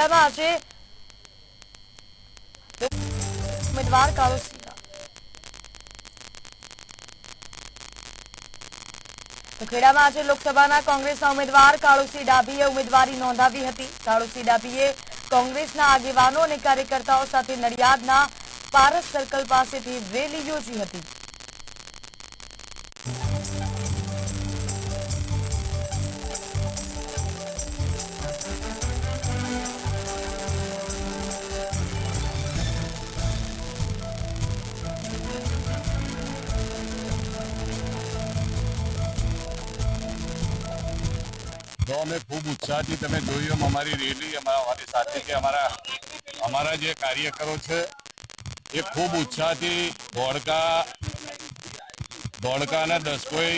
ખેડામાં આજે ઉમેદવાર કાળુસિંહના તો ખેડામાં આજે લોકસભાના કોંગ્રેસના ઉમેદવાર કાળુસિંહ ડાભીએ ઉમેદવારી નોંધાવી હતી. કાળુસિંહ ડાભીએ કોંગ્રેસના આગેવાનો અને કાર્યકર્તાઓ સાથે નડિયાદના પારસ સર્કલ પાસેથી રેલી યોજી હતી. તો અમે ખૂબ ઉત્સાહથી તમે જોયું અમારી રેલી, અમારા અમારી સાથે જે અમારા અમારા જે કાર્યકરો છે, એ ખૂબ ઉત્સાહથી ધોળકા ધોળકાના દસકોઈ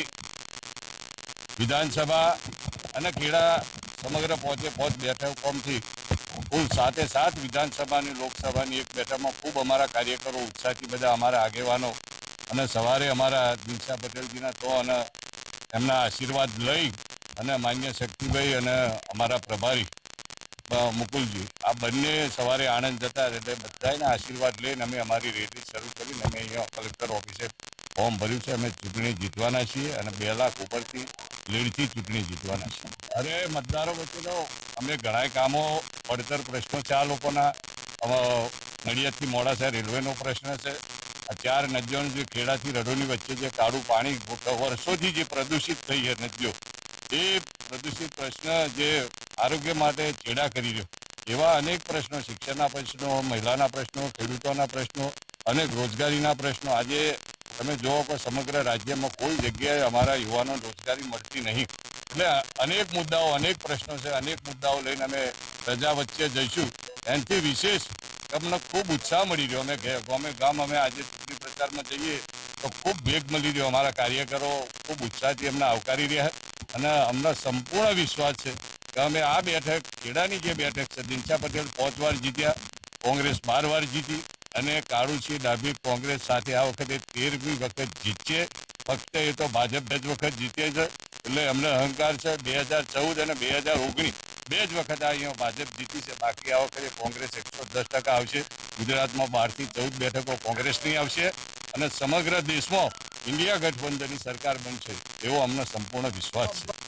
વિધાનસભા અને ખેડા સમગ્ર પહોંચે પહોંચ બેઠકોમથી કુલ સાતે સાત વિધાનસભાની લોકસભાની એક બેઠકમાં ખૂબ અમારા કાર્યકરો ઉત્સાહથી બધા અમારા આગેવાનો અને સવારે અમારા દિનશા પટેલજીના તો અને એમના આશીર્વાદ લઈ અને માન્ય શક્તિભાઈ અને અમારા પ્રભારી મુકુલજી, આ બંને સવારે આણંદ જતા એટલે બધાના આશીર્વાદ લઈને અમે અમારી રેલી શરૂ કરીને અમે અહીંયા કલેક્ટર ઓફિસે ફોર્મ ભર્યું છે. અમે ચૂંટણી જીતવાના છીએ અને બે લાખ ઉપરથી લીડથી ચૂંટણી જીતવાના છીએ. અરે, મતદારો વચ્ચે તો અમે ઘણા કામો, પડતર પ્રશ્નો ચાર લોકોના નડિયાદથી મોડાસા રેલવેનો પ્રશ્ન છે. આ ચાર નદીઓનું જે ખેડાથી રડોની વચ્ચે જે કાળું પાણી વર્ષોથી જે પ્રદૂષિત થઈ છે નદીઓ એ પ્રદૂષિત પ્રશ્ન જે આરોગ્ય માટે ચેડા કરી રહ્યો. એવા અનેક પ્રશ્નો, શિક્ષણના પ્રશ્નો, મહિલાના પ્રશ્નો, ખેડૂતોના પ્રશ્નો અનેક રોજગારીના પ્રશ્નો. આજે તમે જુઓ કે સમગ્ર રાજ્યમાં કોઈ જગ્યાએ અમારા યુવાનો રોજગારી મળતી નહીં. એટલે અનેક મુદ્દાઓ, અનેક પ્રશ્નો છે. અનેક મુદ્દાઓ લઈને અમે પ્રજા વચ્ચે જઈશું. એનાથી વિશેષ અમને ખૂબ ઉત્સાહ મળી રહ્યો. અમે ગામે ગામ અમે આજે ચૂંટણી પ્રચારમાં જઈએ તો ખૂબ વેગ મળી રહ્યો. અમારા કાર્યકરો ખૂબ ઉત્સાહથી અમને આવકારી રહ્યા અને અમને સંપૂર્ણ વિશ્વાસ છે કે અમે આ બેઠક, ખેડાની જે બેઠક છે દિનશા પટેલ પાંચ વાર જીત્યા, કોંગ્રેસ બાર વાર જીતી અને કાળુસિંહ ડાભી કોંગ્રેસ સાથે આ વખતે તેરમી વખત જીતશે. ફક્ત એ તો ભાજપ બે જ વખત જીતે છે. એટલે અમને અહંકાર છે. બે હજાર ચૌદ અને બે હજાર ઓગણીસ બે જ વખત અહીંયા ભાજપ જીતી છે. બાકી આ વખતે કોંગ્રેસ એકસો દસ ટકા આવશે. ગુજરાતમાં બારથી ચૌદ બેઠકો કોંગ્રેસની આવશે. અને સમગ્ર દેશમાં ઇન્ડિયા ગઠબંધનની સરકાર બનશે એવો અમને સંપૂર્ણ વિશ્વાસ છે.